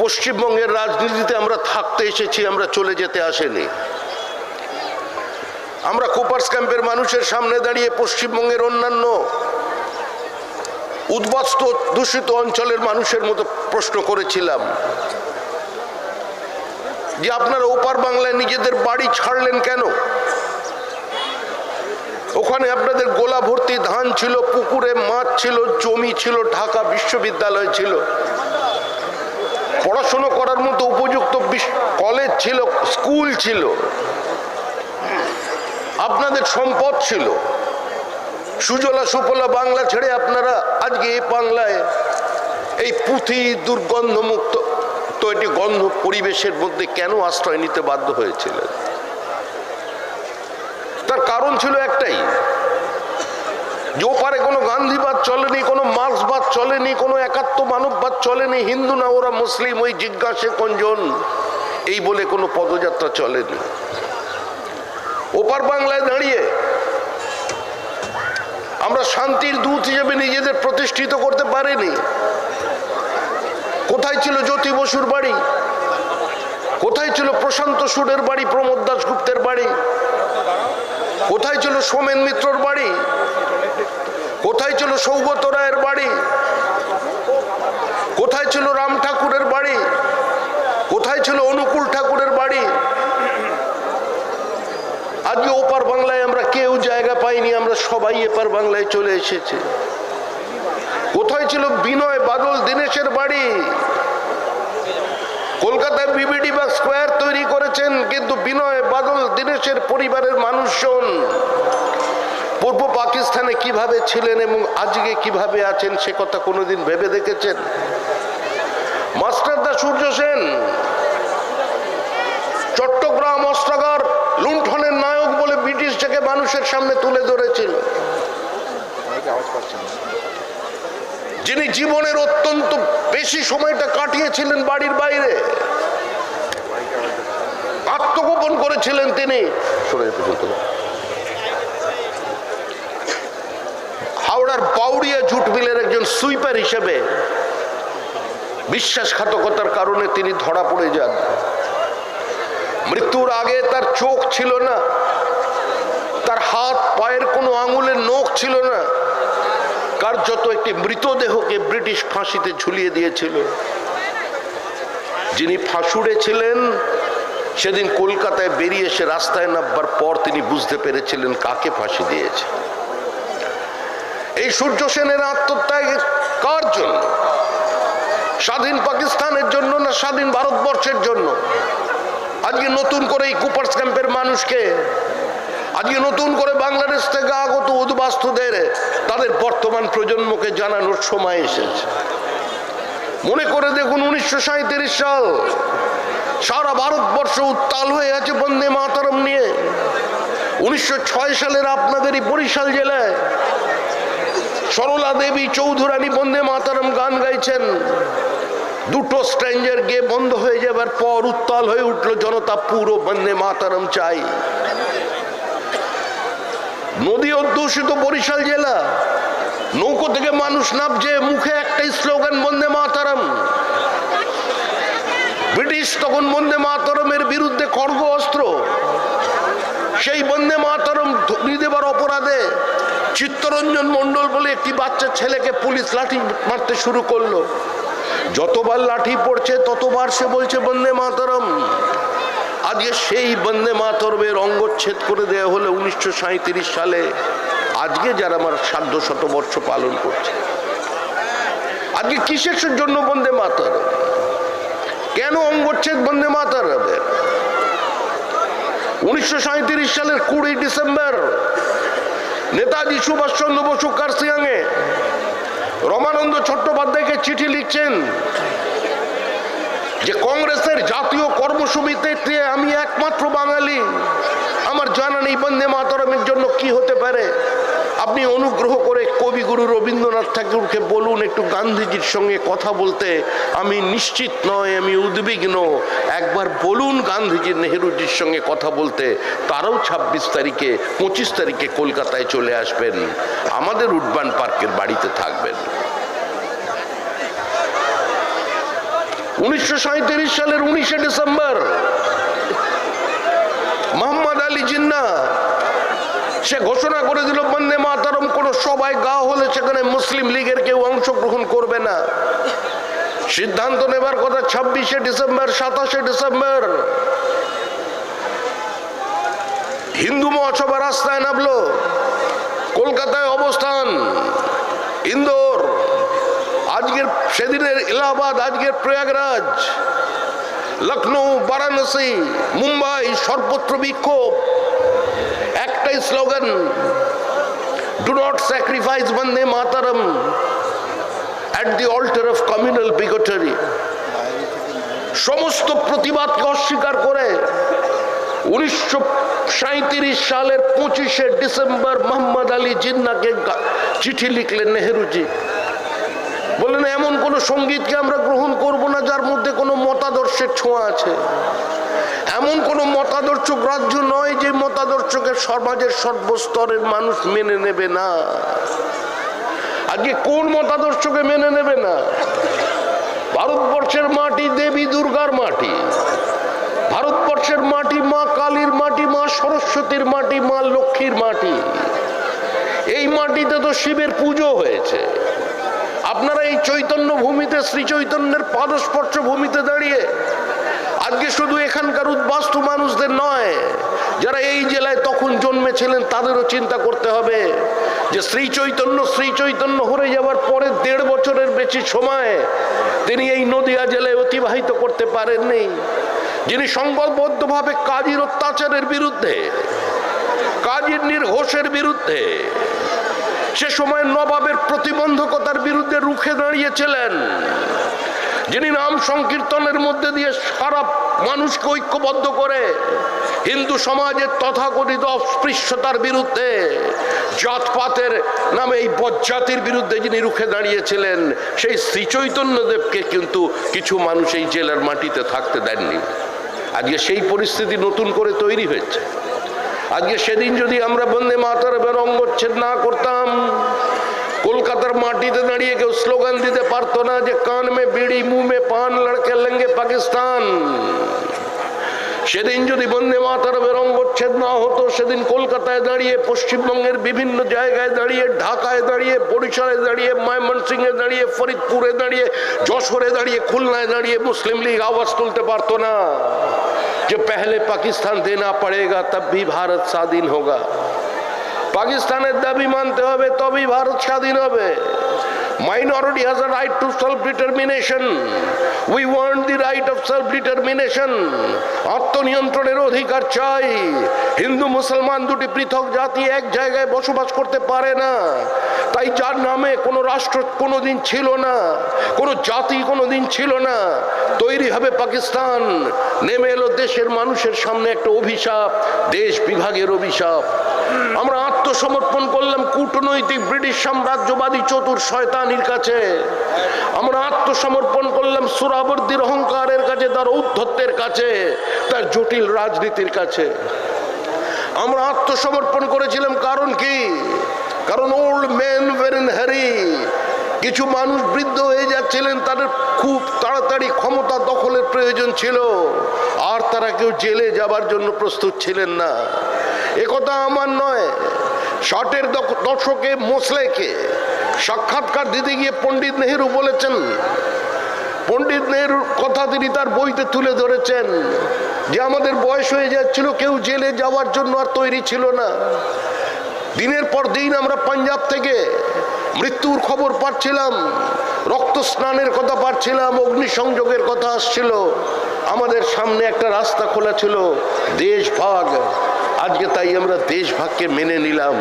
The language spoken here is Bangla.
পশ্চিমবঙ্গের রাজনীতিতে আমরা থাকতে এসেছি, আমরা চলে যেতে আসেনি। আমরা কোপার্স ক্যাম্পের মানুষের সামনে দাঁড়িয়ে পশ্চিমবঙ্গের অন্যান্য উদ্বাস্ত, দূষিত অঞ্চলের মানুষের মতো প্রশ্ন করেছিলাম যে আপনারা ওপার বাংলায় নিজেদের বাড়ি ছাড়লেন কেন? ওখানে আপনাদের গোলা ভর্তি ধান ছিল, পুকুরে মাছ ছিল, জমি ছিল, ঢাকা বিশ্ববিদ্যালয় ছিল। পড়াশুনো করার মতো উপযুক্ত কলেজ ছিল স্কুল ছিল। আপনাদের সম্পদ ছিল। সুজলা সুফলা বাংলা ছেড়ে আপনারা আজকে এই বাংলায় এই পুঁথি দুর্গন্ধমুক্ত তো এটি গন্ধ পরিবেশের মধ্যে কেন আশ্রয় নিতে বাধ্য হয়েছিলেন? তার কারণ ছিল একটাই ওপারে কোনো গান্ধীবাদ চলেনি, কোনো মার্ক্সবাদ চলেনি, কোনো একাত্ম মানববাদ চলেনি, হিন্দু না, ওরা মুসলিম, ওই জিজ্ঞাসে কোনজন এই বলে কোনো পদযাত্রা চলেনি। ওপার বাংলায় দাঁড়িয়ে আমরা শান্তির দূত হিসেবে নিজেদের প্রতিষ্ঠিত করতে পারিনি। কোথায় ছিল জ্যোতি বসুর বাড়ি? কোথায় ছিল প্রশান্ত সুরের বাড়ি, প্রমোদ দাসগুপ্তের বাড়ি? কোথায় ছিল সোমেন মিত্রর বাড়ি? কোথায় ছিল সৌগত রায়ের বাড়ি? কোথায় ছিল রাম ঠাকুরের বাড়ি? কোথায় ছিল অনুকূল ঠাকুরের বাড়ি? আজকে ওপার বাংলায় আমরা কেউ জায়গা পাইনি, আমরা সবাই এপার বাংলায় চলে এসেছি। কোথায় ছিল বিনয় বাদল দীনেশের বাড়ি? কলকাতায় বিবিডি বা স্কোয়ার তৈরি করেছেন, কিন্তু বিনয় বাদল দীনেশের পরিবারের মানুষজন। পূর্ব পাকিস্তানে কীভাবে ছিলেন এবং আজকে কীভাবে আছেন, সে কথা কোনোদিন ভেবে দেখেছেন? মাস্টারদা সূর্য সেন, চট্টগ্রাম অস্ত্রাগার লুণ্ঠনের নায়ক বলে ব্রিটিশ থেকে মানুষের সামনে তুলে ধরেছিল। যিনি জীবনের অত্যন্ত বেশি সময়টা কাটিয়েছিলেন বাড়ির বাইরে, আত্মগোপন করেছিলেন তিনি। হাওড়ার পাউড়িয়া জুট মিলের একজন সুইপার হিসেবে বিশ্বাসঘাতকতার কারণে তিনি ধরা পড়ে যান। মৃত্যুর আগে তার চোখ ছিল না, তার হাত, পায়ের কোনো আঙুলের নখ ছিল না, কার্যত একটি মৃতদেহকে ব্রিটিশ ফাঁসিতে ঝুলিয়ে দিয়েছিল। যিনি ফাঁসুড়ে ছিলেন, সেদিন কলকাতায় বেরিয়ে এসে রাস্তায় নামবার পর তিনি বুঝতে পেরেছিলেন কাকে ফাঁসি দিয়েছে। এই সূর্য সেনের আত্মত্যাগ কার জন্য? স্বাধীন পাকিস্তানের জন্য না স্বাধীন ভারতবর্ষের জন্য? আজকে নতুন করে এই কুপার্স ক্যাম্পের মানুষকে, আজকে নতুন করে বাংলাদেশ থেকে আগত উদ্বাস্তুদের, তাদের বর্তমান প্রজন্মকে জানানোর সময় এসেছে। মনে করে দেখুন উনিশশো সাঁইত্রিশ সাল, সারা ভারতবর্ষ উত্তাল হয়ে আছে বন্দে মাতারম নিয়ে। উনিশশো ছয় সালের আপনাদেরই বরিশাল জেলায় সরলা দেবী চৌধুরানী বন্দে মাতারম গান গাইছেন। দুটো স্ট্রেঞ্জার গিয়ে বন্ধ হয়ে যাবার পর উত্তাল হয়ে উঠল জনতা পুরো বন্দে মাতারম চাই। নদী অধ্যুষিত বরিশাল জেলা, নৌকো থেকে মানুষ নামছে, মুখে একটাই স্লোগান, বন্দে মাতারম। ব্রিটিশ তখন বন্দে মাতরমের বিরুদ্ধে খড়গ অস্ত্র, সেই বন্দে মাতরম দেবার অপরাধে চিত্তরঞ্জন মণ্ডল বলে একটি বাচ্চা ছেলেকে পুলিশ লাঠি মারতে শুরু করল। যতবার লাঠি পড়ছে, ততবার সে বলছে, বন্দে মাতরম। আজকে সেই বন্দে মাতরমের অঙ্গচ্ছেদ করে দেওয়া হলো উনিশশো সাঁইত্রিশ সালে। আজকে যারা আমার সাধ্য শতবর্ষ পালন করছে। আজকে কিসের জন্য বন্দে মাতরম? কেন অঙ্গচ্ছেদ বন্দে মাতরমের? উনিশশো সালের কুড়ি ডিসেম্বর নেতাজি সুভাষচন্দ্র বসু কার্সিয়াংয়ে রমানন্দ চট্টোপাধ্যায়কে চিঠি লিখছেন যে কংগ্রেসের জাতীয় কর্মসমিতিতে আমি একমাত্র বাঙালি। আমার জানা নেই, বন্দে মাতরমের জন্য কি হতে পারে? আপনি অনুগ্রহ করে কবিগুরু রবীন্দ্রনাথ ঠাকুরকে বলুন, একটু গান্ধীজির সঙ্গে কথা বলতে। আমি নিশ্চিত নয়, আমি উদ্বিগ্ন। একবার বলুন গান্ধীজির নেহরুজির সঙ্গে কথা বলতে। তারাও ছাব্বিশ তারিখে, পঁচিশ তারিখে কলকাতায় চলে আসবেন। আমাদের উডবান পার্কের বাড়িতে থাকবেন। উনিশশো সাঁইত্রিশ সালের উনিশে ডিসেম্বর, মোহাম্মদ আলী জিন্না সে ঘোষণা করে দিল, বন্দে মাতারম কোন সবাই গা হলে সেখানে মুসলিম লীগের কেউ অংশগ্রহণ করবে না। সিদ্ধান্ত নেবার কথা ছাব্বিশে ডিসেম্বর, সাতাশে ডিসেম্বর। হিন্দু মহাসভা রাস্তায় নামলো, কলকাতায় অবস্থান, ইন্দোর, আজকের সেদিনের এলাহাবাদ, আজকের প্রয়াগরাজ লখনৌ বারাণসী, মুম্বাই, সর্বত্র বিক্ষোভ। একটাই slogan do not sacrifice Bande Mataram at the altar of communal bigotry সমস্ত প্রতিবাদকে অস্বীকার করে উনিশশো সাঁইত্রিশ সালের পঁচিশে ডিসেম্বর মোহাম্মদ আলী জিন্নাকে চিঠি লিখলেন নেহেরুজি। বললেন, এমন কোন সঙ্গীতকে আমরা গ্রহণ করব না যার মধ্যে কোনো মতাদর্শের ছোঁয়া আছে। এমন কোন মতাদর্শ গ্রাহ্য নয় যে মতাদর্শকে সমাজের সর্বস্তরের মানুষ মেনে নেবে না। আজকে কোন মতাদর্শকে মেনে নেবে না? ভারতবর্ষের মাটি দেবী দুর্গার মাটি। ভারতবর্ষের মাটি মা কালীর মাটি, মা সরস্বতীর মাটি, মা লক্ষ্মীর মাটি। এই মাটিতে তো শিবের পুজো হয়েছে। আপনারা এই চৈতন্য ভূমিতে শ্রী চৈতন্যের পাদস্পর্শ ভূমিতে দাঁড়িয়ে আজকে শুধু এখানকার উদ্বাস্তু মানুষদের নয়, যারা এই জেলায় তখন জন্মেছিলেন তাদেরও চিন্তা করতে হবে যে শ্রী চৈতন্য শ্রী চৈতন্য হয়ে যাওয়ার পরে দেড় বছরের বেশি সময় তিনি এই নদিয়া জেলায় অতিবাহিত করতে পারেননি। যিনি সংকল্পবদ্ধভাবে কাজীর অত্যাচারের বিরুদ্ধে, কাজীর নির্ঘোষের বিরুদ্ধে, সে সময় নবাবের প্রতিবন্ধকতার বিরুদ্ধে রুখে দাঁড়িয়েছিলেন। যিনি নাম সংকীর্তনের মধ্যে দিয়ে সারা মানুষকে ঐক্যবদ্ধ করে হিন্দু সমাজের তথাকথিত অস্পৃশ্যতার বিরুদ্ধে, জাতপাতের নামে এই বজ্জাতির বিরুদ্ধে যিনি রুখে দাঁড়িয়েছিলেন, সেই শ্রী চৈতন্যদেবকে কিন্তু কিছু মানুষ এই জেলের মাটিতে থাকতে দেননি। আজকে সেই পরিস্থিতি নতুন করে তৈরি হয়েছে। আজকে সেদিন যদি আমরা বন্দে মাতারমের অঙ্গচ্ছেদ না করতাম कोलकाता माटी से दड़िए के स्लोगन दीते तो ना, जे कान में बीड़ी, मुँह में पान, लड़के लंगे पाकिस्तान। तो दाड़िए दाड़िए, ढाका सिंह दाड़िए, फरीदपुर दाड़िए दाड़िए, खुलना दाड़िए, मुस्लिम लीग आवाज़ तुलते पहले पाकिस्तान देना पड़ेगा, तब भी भारत स्वाधीन होगा। পাকিস্তানের দাবি মানতে হবে তবেই ভারত স্বাধীন হবে। Minority has a right to self determination we want the right of self determination আত্মনিয়ন্ত্রণের অধিকার চাই। হিন্দু, মুসলমান দুটি পৃথক জাতি এক জায়গায় বসবাস করতে পারে না। তাই যার নামে কোনো রাষ্ট্র কোনোদিন ছিল না, কোনো জাতি কোনোদিন ছিল না, তৈরি হবে পাকিস্তান। নেমে এলো দেশের মানুষের সামনে একটা অভিশাপ, দেশ বিভাগের অভিশাপ। আমরা আত্মসমর্পণ করলাম কূটনৈতিক ব্রিটিশ সাম্রাজ্যবাদী চতুর শয়তানির কাছে আমরা আত্মসমর্পণ করলাম সুরাবর্দির অহংকারের কাছে, তার ঔদ্ধত্যের কাছে, তার জটিল রাজনীতির কাছে। আমরা আত্মসমর্পণ করেছিলাম কারণ কি? কারণ ওল্ড ম্যান ওয়ের হ্যারি কিছু মানুষ বৃদ্ধ হয়ে যাচ্ছিলেন, তাদের খুব তাড়াতাড়ি ক্ষমতা দখলের প্রয়োজন ছিল। আর তারা কেউ জেলে যাবার জন্য প্রস্তুত ছিলেন না। একথা আমার নয়, ষাটের দশকে মোসলেকে সাক্ষাৎকার দিতে গিয়ে পণ্ডিত নেহেরু বলেছেন, পণ্ডিত নেহরুর কথা তিনি তার বইতে তুলে ধরেছেন যে আমাদের বয়স হয়ে যাচ্ছিল, কেউ জেলে যাওয়ার জন্য আর তৈরি ছিল না। দিনের পর দিন আমরা পাঞ্জাব থেকে মৃত্যুর খবর পাচ্ছিলাম, রক্ত স্নানের কথা পাচ্ছিলাম, অগ্নিসংযোগের কথা আসছিল। আমাদের সামনে একটা রাস্তা খোলা ছিল দেশভাগ আজকে তাই আমরা দেশভাগকে মেনে নিলাম।